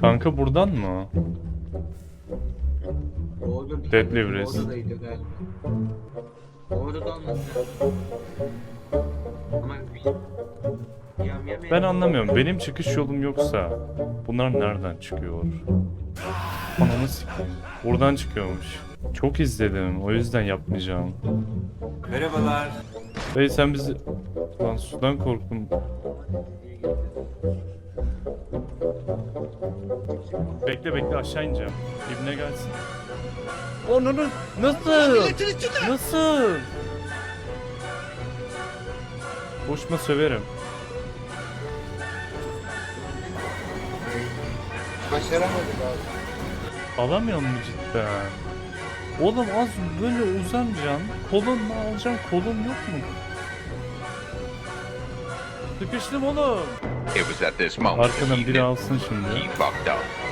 Kanka buradan mı? Orada bir Deadly Race. Oradaydı galiba. Orada da anlatıyor. Ama bir... Yam yam Ben anlamıyorum. Benim çıkış yolum yoksa bunlar nereden çıkıyor? Ananı sikeyim. Buradan çıkıyormuş. Çok izledim. O yüzden yapmayacağım. Merhabalar. Dayı sen bizi... Lan sudan korktum. Bekle bekle aşağı ineceğim. İbne gelsin. Onunu nasıl? Nasıl? Boşma söverim. Başaramadık abi. Alamıyor mu cidden? Oğlum az böyle uzanacaksın. Kolunla alacaksın. Kolun yok mu? Sıkıştım oğlum. It was at this moment that Arkadan he biri alsın şimdi. he fucked up.